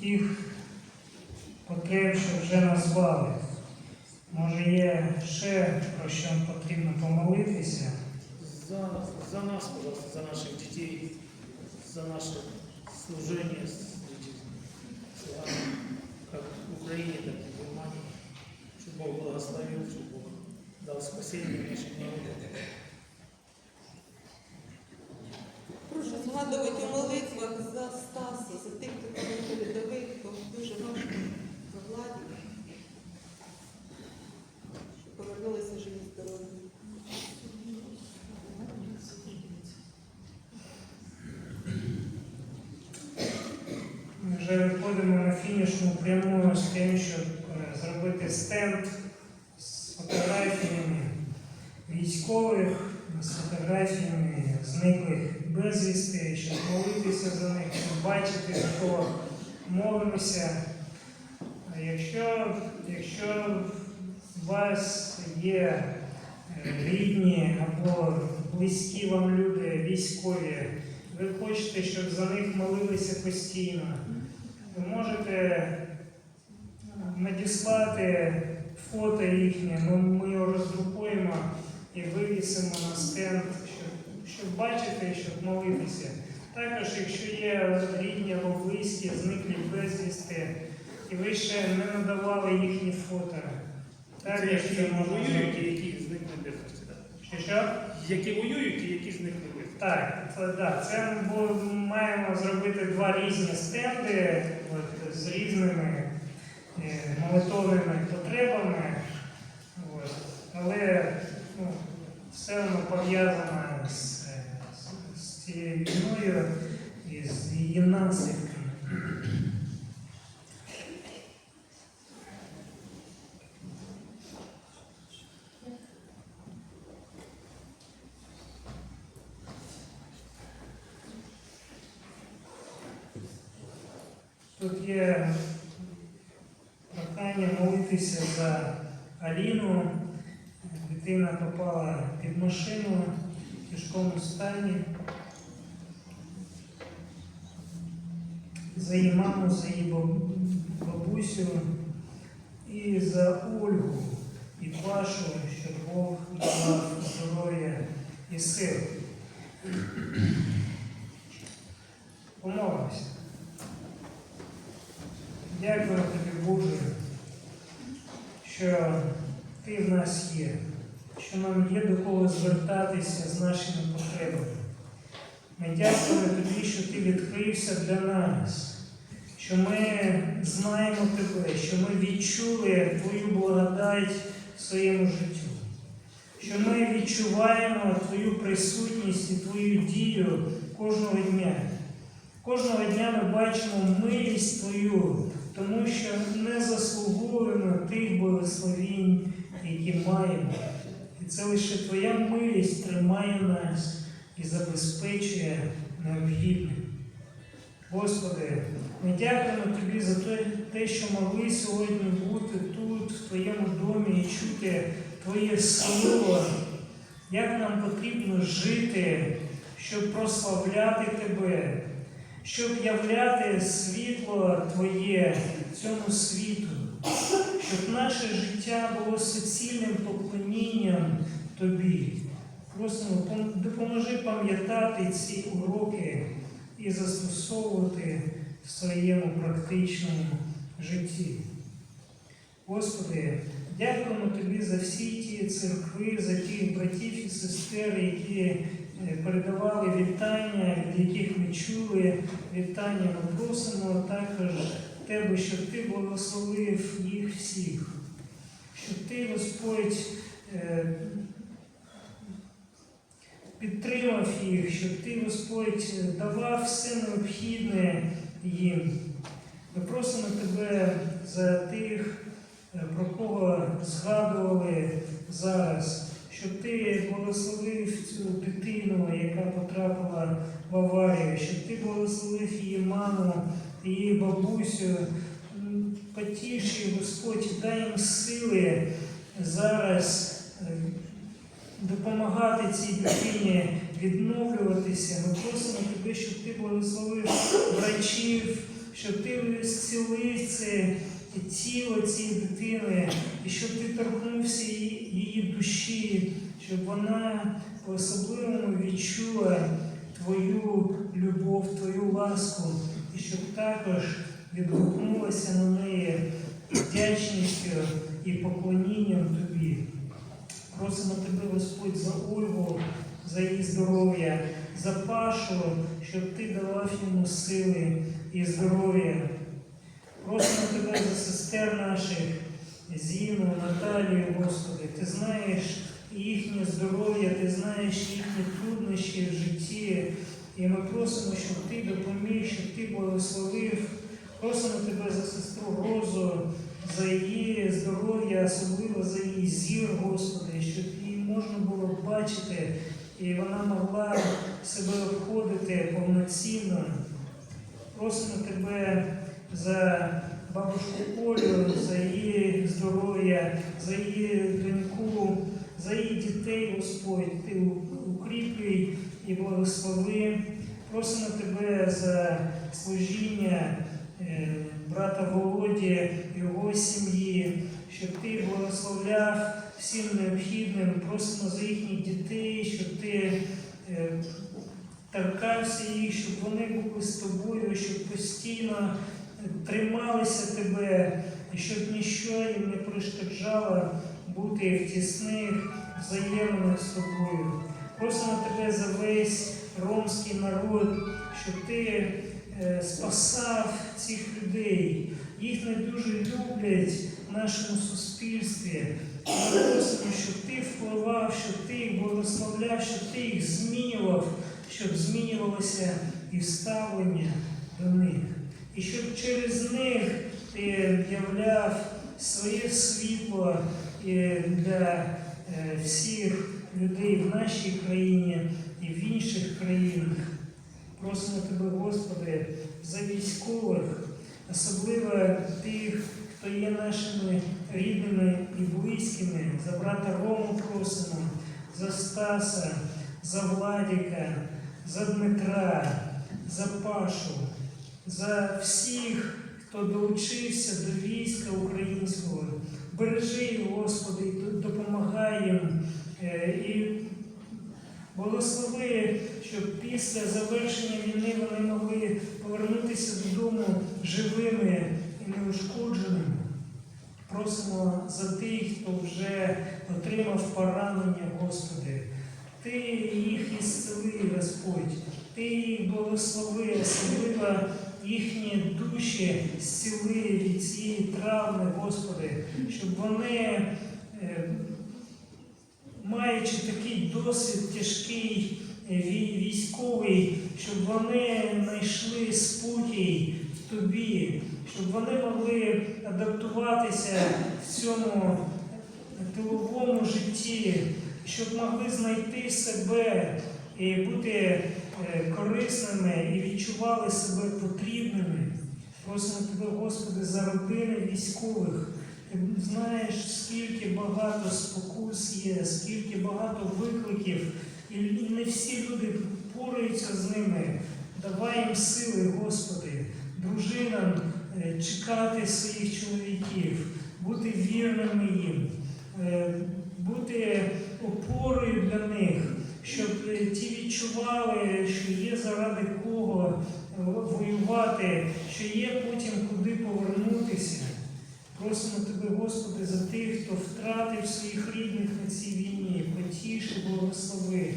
тих потреб, що вже назвали. Може, є ще про що потрібно помолитися. За, за нас, пожалуйста, за наших детей, за наше служение с с вами, в Украине, так и в Германии. Чтобы Бог благословил, чтобы Бог дал спасение нашим народам. Прошу згадувати у молитвах за Стаса, за тих, хто там передових, хто дуже важко за владі, щоб повернулися живі здорові. Ми вже виходимо на фінішну пряму з тим, щоб е, зробити стенд з фотографіями військових, з фотографіями зниклих безвісти, щоб молитися за них, щоб бачити, за кого молимося. Якщо, якщо у вас є е, рідні або близькі вам люди, військові, ви хочете, щоб за них молилися постійно, ви можете е, надіслати фото їхнє, ми, ми його роздрукуємо і вивісимо на стенд, щоб, щоб бачити, щоб молитися. Також, якщо є рідні або близькі, зниклі безвісти, і ви ще не надавали їхні фото. Також Це які можна воюють і які зникли безвісти. Що що? Які воюють і які зникли. Так, це, да, це ми маємо зробити два різні стенди от, з різними е, молитовними потребами. От. Але ну, все воно пов'язане з, з, з цією війною і з її наслідками. Тут є прохання молитися за Аліну. Дитина попала під машину в тяжкому стані. За її маму, за її бабусю і за Ольгу і Пашу, щоб Бог дав здоров'я і сил. Помолимося. Дякую тобі, Боже, що ти в нас є, що нам є до кого звертатися з нашими потребами. Ми дякуємо тобі, що ти відкрився для нас, що ми знаємо тебе, що ми відчули твою благодать в своєму житті, що ми відчуваємо твою присутність і твою дію кожного дня. Кожного дня ми бачимо милість Твою, тому що не заслуговуємо тих благословінь, які маємо. І це лише Твоя милість тримає нас і забезпечує необхідне. Господи, ми дякуємо Тобі за те- що могли сьогодні бути тут, в Твоєму домі, і чути Твоє слово, як нам потрібно жити, щоб прославляти Тебе, щоб являти світло Твоє цьому світу, щоб наше життя було суцільним поклонінням Тобі. Просимо, допоможи пам'ятати ці уроки і застосовувати в своєму практичному житті. Господи, дякуємо Тобі за всі ті церкви, за тих братів і сестер, які е, передавали вітання, від яких ми чули вітання. Ми просимо також Тебе, щоб Ти благословив їх всіх, щоб Ти, Господь, е, підтримав їх, щоб Ти, Господь, давав все необхідне їм. Ми просимо Тебе за тих, е, про кого згадували зараз, щоб Ти благословив цю дитину, яка потрапила в аварію, щоб Ти благословив її маму, її бабусю. М, Потіши, Господь, дай їм сили зараз е, допомагати цій дитині відновлюватися. Ми просимо Тебе, щоб Ти благословив врачів, щоб ти зцілив це тіло цієї дитини, і щоб ти торкнувся її, її душі, щоб вона по-особливому відчула твою любов, твою ласку, щоб також відгукнулася на неї вдячністю і поклонінням тобі. Просимо тебе, Господь, за Ольгу, за її здоров'я, за Пашу, щоб ти давав йому сили і здоров'я. Просимо тебе за сестер наших, Зіну, Наталію, Господи, ти знаєш їхнє здоров'я, ти знаєш їхні труднощі в житті. І ми просимо, щоб ти допоміг, щоб ти благословив. Просимо тебе за сестру Розу, за її здоров'я, особливо за її зір, Господи, щоб її можна було бачити, і вона могла себе обходити повноцінно. Просимо тебе за бабушку Олю, за її здоров'я, за її доньку, за її дітей, Господь, ти укріплюй і благослови. Просимо тебе за служіння е, брата Володі, його сім'ї, щоб ти благословляв всім необхідним. Просимо за їхніх дітей, щоб ти е, торкався їх, щоб вони були з тобою, щоб постійно трималися тебе, щоб ніщо їм не перешкоджало бути в тісних взаєминах з тобою. Просимо тебе за весь ромський народ, щоб ти е, спасав цих людей. Їх не дуже люблять в нашому суспільстві. Просимо, щоб ти впливав, щоб ти їх благословляв, щоб ти їх змінював, щоб змінювалося і ставлення до них. І щоб через них ти являв своє світло е, для е, всіх людей в нашій країні і в інших країнах. Просимо тебе, Господи, за військових, особливо тих, хто є нашими рідними і близькими, за брата Рому просимо, за Стаса, за Владіка, за Дмитра, за Пашу, за всіх, хто долучився до війська українського. Бережи Господи, допомагай їм. Е, І благослови, щоб після завершення війни вони могли повернутися додому живими і неушкодженими. Просимо за тих, хто вже отримав поранення, Господи. Ти їх ісцели, Господь, Ти їх благослови, особливо їхні душі зціли від цієї травми, Господи, щоб вони, е, маючи такий досвід тяжкий е, військовий, щоб вони знайшли спокій в тобі, щоб вони могли адаптуватися в цьому тиловому житті, щоб могли знайти себе і бути корисними і відчували себе потрібними. Просимо тебе, Господи, за родини військових. Ти знаєш, скільки багато спокус є, скільки багато викликів, і і не всі люди пораються з ними. Давай їм сили, Господи, дружинам е, чекати своїх чоловіків, бути вірними їм, е, бути опорою для них, щоб е, ті відчували, що є заради кого е, воювати, що є потім куди повернутися. Просимо Тебе, Господи, за тих, хто втратив своїх рідних на цій війні, потіши, благослови.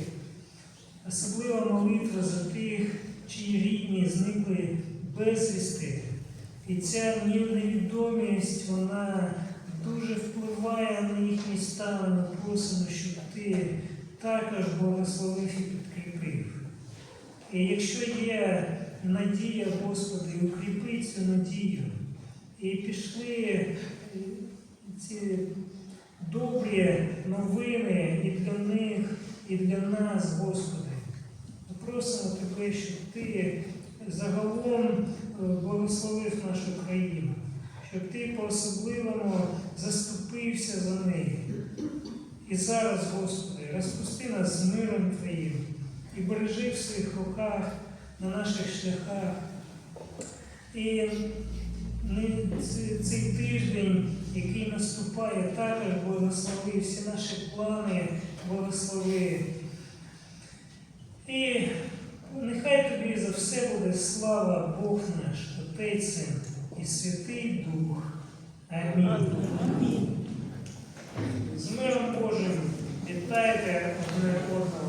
Особлива молитва за тих, чиї рідні зникли безвісти. І ця невідомість, вона дуже впливає на їхній стан. Ми просимо, щоб ти також благословив і підкріпив. І якщо є надія, Господи, укріпи цю надію. І пішли е, ці добрі новини і для них, і для нас, Господи. Ми просимо Тебе, щоб Ти загалом е, благословив нашу країну, щоб Ти по-особливому заступився за неї. І зараз, Господи, розпусти нас з миром Твоїм і бережи в своїх руках на наших шляхах. І цей тиждень, який наступає, також благослови всі наші плани, благослови. І нехай тобі за все буде слава Бог наш, Отець і Святий Дух. Амінь. З миром Божим вітайте одне одного.